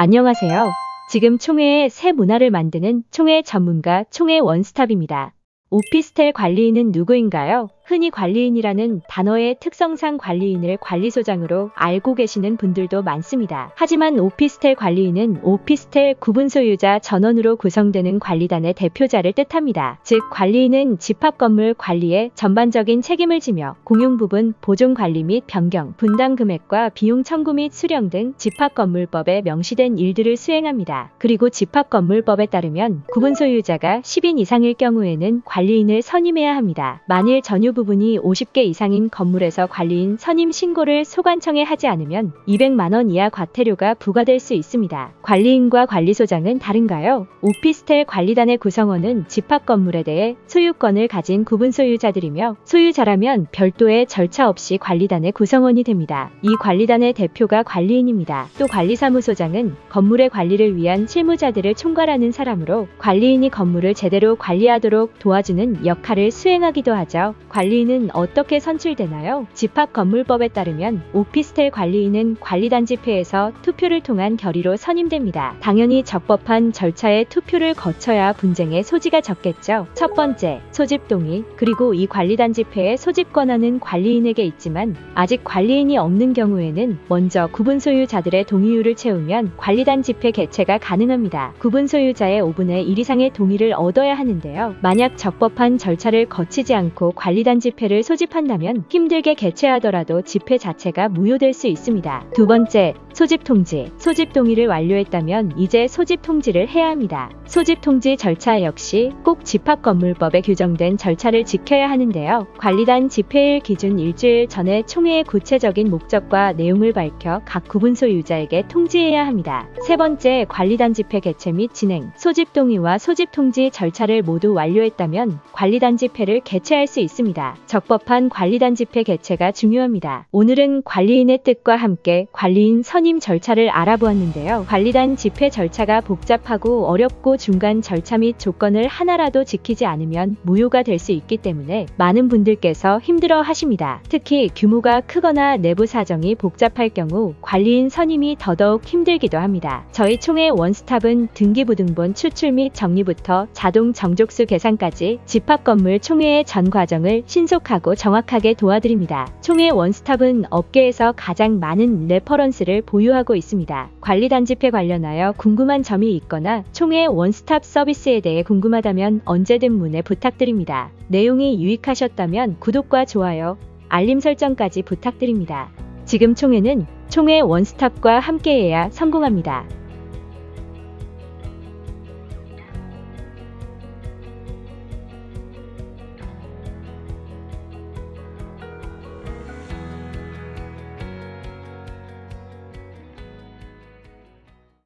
안녕하세요. 지금 총회의 새 문화를 만드는 총회 전문가 총회 원스톱입니다. 오피스텔 관리인은 누구인가요? 흔히 관리인이라는 단어의 특성상 관리인을 관리소장으로 알고 계시는 분들도 많습니다. 하지만 오피스텔 관리인은 오피스텔 구분 소유자 전원으로 구성되는 관리단의 대표자를 뜻합니다. 즉, 관리인은 집합 건물 관리에 전반적인 책임을 지며 공용 부분 보존 관리 및 변경, 분담 금액과 비용 청구 및 수령 등 집합 건물법에 명시된 일들을 수행합니다. 그리고 집합 건물법에 따르면 구분 소유자가 10인 이상일 경우에는 관리인을 선임해야 합니다. 만일 전유 부분이 50개 이상인 건물에서 관리인 선임 신고를 소관청에 하지 않으면 200만 원 이하 과태료가 부과될 수 있습니다. 관리인과 관리소장은 다른가요? 오피스텔 관리단의 구성원은 집합 건물에 대해 소유권을 가진 구분 소유자들이며 소유자라면 별도의 절차 없이 관리단의 구성원이 됩니다. 이 관리단의 대표가 관리인입니다. 또 관리사무소장은 건물의 관리를 위한 실무자들을 총괄하는 사람으로 관리인이 건물을 제대로 관리하도록 도와주는 역할을 수행하기도 하죠. 관리 인은 어떻게 선출되나요? 집합건물법에 따르면 오피스텔 관리인은 관리단지회에서 투표를 통한 결의로 선임됩니다. 당연히 적법한 절차에 투표를 거쳐야 분쟁의 소지가 적겠죠. 첫 번째, 소집 동의. 그리고 이 관리단지회의 소집 권한은 관리인에게 있지만 아직 관리인이 없는 경우에는 먼저 구분 소유자들의 동의율을 채우면 관리단 집회 개최가 가능합니다. 구분 소유자의 5분의 1 이상의 동의를 얻어야 하는데요. 만약 적법한 절차를 거치지 않고 관리단 집회를 소집한다면 힘들게 개최하더라도 집회 자체가 무효될 수 있습니다. 두 번째, 소집 통지. 소집 동의를 완료했다면 이제 소집 통지를 해야 합니다. 소집 통지 절차 역시 꼭 집합 건물법에 규정된 절차를 지켜야 하는데요. 관리단 집회일 기준 일주일 전에 총회의 구체적인 목적과 내용을 밝혀 각 구분 소 유자에게 통지해야 합니다. 세 번째, 관리단 집회 개최 및 진행. 소집 동의와 소집 통지 절차를 모두 완료했다면 관리단 집회를 개최할 수 있습니다. 적법한 관리단 집회 개최가 중요합니다. 오늘은 관리인의 뜻과 함께 관리인 선임 절차를 알아보았는데요. 관리단 집회 절차가 복잡하고 어렵고 중간 절차 및 조건을 하나라도 지키지 않으면 무효가 될 수 있기 때문에 많은 분들께서 힘들어 하십니다. 특히 규모가 크거나 내부 사정이 복잡할 경우 관리인 선임이 더더욱 힘들기도 합니다. 저희 총회 원스톱은 등기부등본 추출 및 정리부터 자동 정족수 계산까지 집합 건물 총회의 전 과정을 신속하고 정확하게 도와드립니다. 총회 원스톱은 업계에서 가장 많은 레퍼런스를 보유하고 있습니다. 관리단 집회 관련하여 궁금한 점이 있거나 총회 원스톱 서비스에 대해 궁금하다면 언제든 문의 부탁드립니다. 내용이 유익하셨다면 구독과 좋아요, 알림 설정까지 부탁드립니다. 지금 총회는 총회 원스톱과 함께해야 성공합니다.